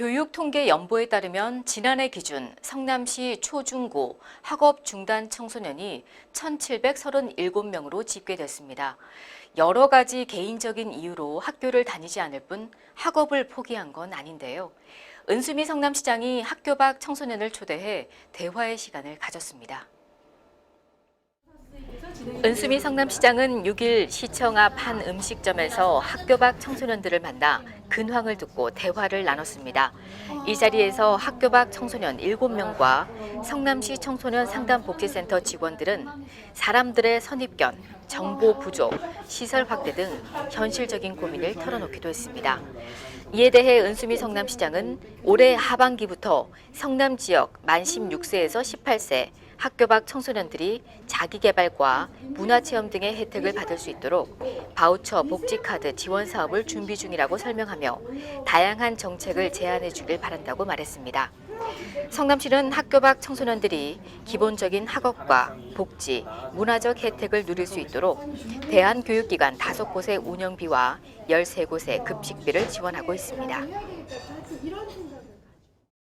교육통계연보에 따르면 지난해 기준 성남시 초중고 학업 중단 청소년이 1,737명으로 집계됐습니다. 여러 가지 개인적인 이유로 학교를 다니지 않을 뿐 학업을 포기한 건 아닌데요. 은수미 성남시장이 학교 밖 청소년을 초대해 대화의 시간을 가졌습니다. 은수미 성남시장은 6일 시청 앞 한 음식점에서 학교 밖 청소년들을 만나 근황을 듣고 대화를 나눴습니다. 이 자리에서 학교 밖 청소년 7명과 성남시 청소년 상담복지센터 직원들은 사람들의 선입견, 정보 부족, 시설 확대 등 현실적인 고민을 털어놓기도 했습니다. 이에 대해 은수미 성남시장은 올해 하반기부터 성남 지역 만 16세에서 18세 학교 밖 청소년들이 자기개발과 문화체험 등의 혜택을 받을 수 있도록 바우처 복지카드 지원 사업을 준비 중이라고 설명하며 다양한 정책을 제안해 주길 바란다고 말했습니다. 성남시는 학교 밖 청소년들이 기본적인 학업과 복지, 문화적 혜택을 누릴 수 있도록 대한교육기관 5곳의 운영비와 13곳의 급식비를 지원하고 있습니다.